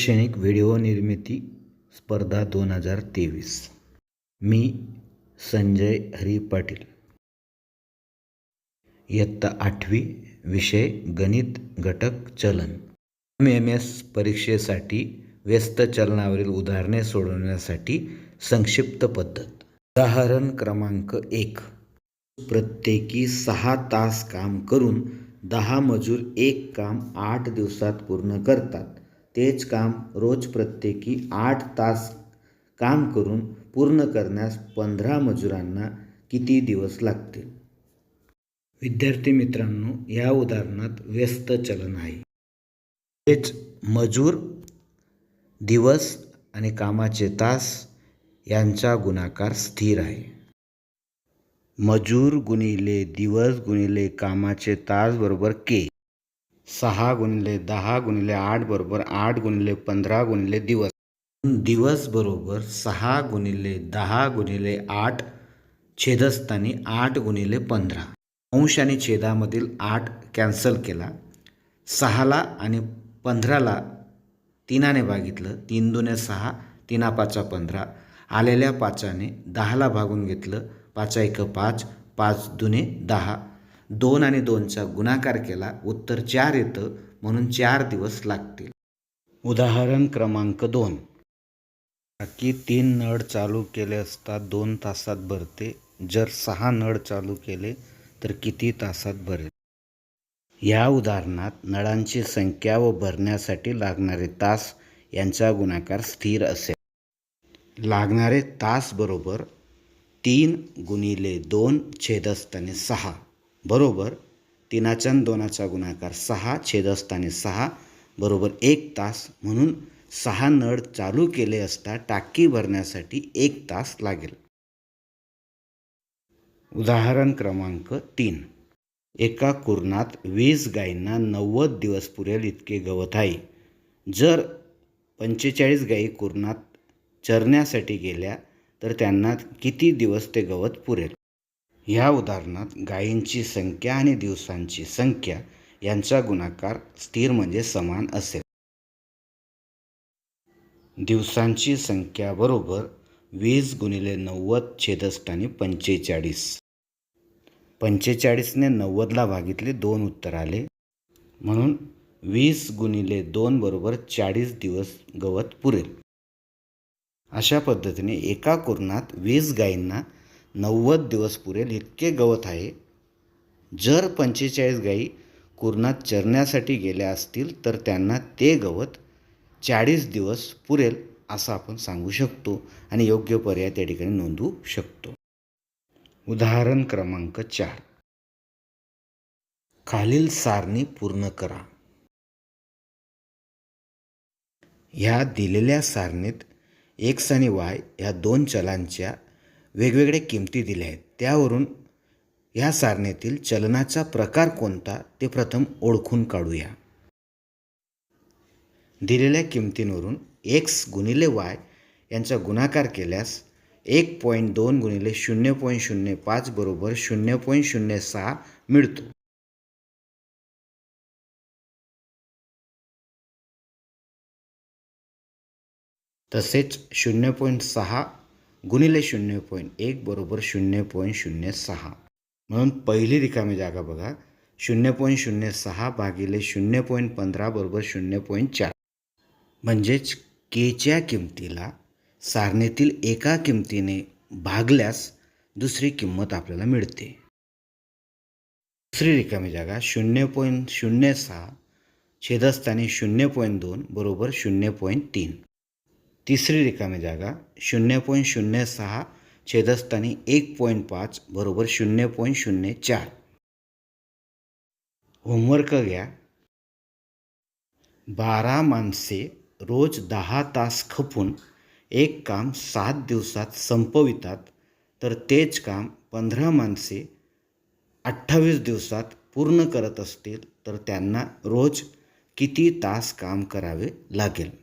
शैक्षणिक व्हिडिओ निर्मिती स्पर्धा दोन हजार तेवीस. मी संजय हरी पाटील. इयत्ता आठवी विषय गणित घटक चलन. एम एम एस परीक्षेसाठी व्यस्त चलनावरील उदाहरणे सोडवण्यासाठी संक्षिप्त पद्धत. उदाहरण क्रमांक एक. प्रत्येकी सहा तास काम करून दहा मजूर एक काम आठ दिवसात पूर्ण करतात. तेच काम रोज प्रत्येकी आठ तास काम करून पूर्ण करण्यास पंधरा मजुरांना किती दिवस लागतील? विद्यार्थी मित्रांनो या उदाहरणात व्यस्त चलन आहे. तेच मजूर दिवस आणि कामाचे तास यांचा गुणाकार स्थिर आहे. मजूर गुणिले दिवस गुणिले कामाचे तास बरोबर के. सहा गुणिले दहा गुणिले आठ बरोबर आठ गुणिले पंधरा गुणिले दिवस. दिवस बरोबर सहा गुणिले दहा गुणिले आठ छेदस्थानी आठ गुणिले पंधरा. अंश आणि छेदामधील आठ कॅन्सल केला. सहाला आणि पंधराला तीनाने भागितलं. तीन दुने सहा तीना पाचा पंधरा. आलेल्या पाचाने दहाला भागून घेतलं. पाचा एक पाच पाच दुने दहा. दोन आणि दोनचा गुणाकार केला उत्तर चार येतं म्हणून चार दिवस लागतील. उदाहरण क्रमांक दोन. टाकी तीन नळ चालू केले असता दोन तासात भरते. जर सहा नळ चालू केले तर किती तासात भरेल? या उदाहरणात नळांची संख्या व भरण्यासाठी लागणारे तास यांचा गुणाकार स्थिर असेल. लागणारे तास बरोबर तीन गुणिले दोन छेदस्थाने सहा. बरोबर तीनाच्या दोनाचा गुणाकार सहा छेदस्थाने सहा बरोबर एक तास म्हणून सहा नळ चालू केले असता टाकी भरण्यासाठी एक तास लागेल. उदाहरण क्रमांक तीन. एका कुरणात वीस गायींना नव्वद दिवस पुरेल इतके गवत आहे जर पंचेचाळीस गायी कुरणात चरण्यासाठी गेल्या तर त्यांना किती दिवस ते गवत पुरेल? ह्या उदाहरणात गायींची संख्या आणि दिवसांची संख्या यांचा गुणाकार स्थिर म्हणजे समान असेल. दिवसांची संख्या बरोबर वीस गुणिले नव्वद छेदस्थानी पंचेचाळीस. पंचेचाळीसने नव्वदला भागितले दोन उत्तर आले. म्हणून वीस गुणिले दोन बरोबर चाळीस दिवस गवत पुरेल. अशा पद्धतीने एका कुरणात वीस गायींना नव्वद दिवस पुरेल इतके गवत आहे. जर पंचेचाळीस गाई कुरणात चरण्यासाठी गेल्या असतील तर त्यांना ते गवत चाळीस दिवस पुरेल असं आपण सांगू शकतो आणि योग्य पर्याय त्या ठिकाणी नोंदवू शकतो. उदाहरण क्रमांक चार. खालील सारणी पूर्ण करा. ह्या दिलेल्या सारणीत एक्स आणि वाय ह्या दोन चलांच्या वेगवेगळ्या किमती दिल्या आहेत. त्यावरून ह्या सारणीतील चलनाचा प्रकार कोणता ते प्रथम ओळखून काढूया. दिलेल्या किमतींवरून एक्स गुणिले वाय यांचा गुणाकार केल्यास एक पॉईंट दोन गुणिले शून्य पॉईंट शून्य पाच बरोबर शून्य पॉईंट शून्य सहा मिळतो. तसेच शून्य पॉईंट सहा गुणिले शून्य पॉईंट एक बरोबर शून्य पॉईंट शून्य सहा. म्हणून पहिली रिकामी जागा बघा. शून्य पॉईंट शून्य सहा भागिले शून्य पॉईंट पंधरा बरोबर शून्य पॉईंट चार. म्हणजेच केच्या किमतीला सारणीतील एका किमतीने भागल्यास दुसरी किंमत आपल्याला मिळते. दुसरी रिकामी जागा शून्य पॉईंट शून्य सहा छेदस्थानी शून्य पॉईंट दोन बरोबर शून्य पॉईंट तीन. तिसरी रिकामी जागा शून्य पॉईंट शून्य सहा छेदस्थानी एक पॉईंट पाच बरोबर शून्य पॉईंट शून्य चार. होमवर्क घ्या. बारा माणसे रोज दहा तास खपून एक काम सात दिवसात संपवितात तर तेच काम पंधरा माणसे अठ्ठावीस दिवसात पूर्ण करत असतील तर त्यांना रोज किती तास काम करावे लागेल?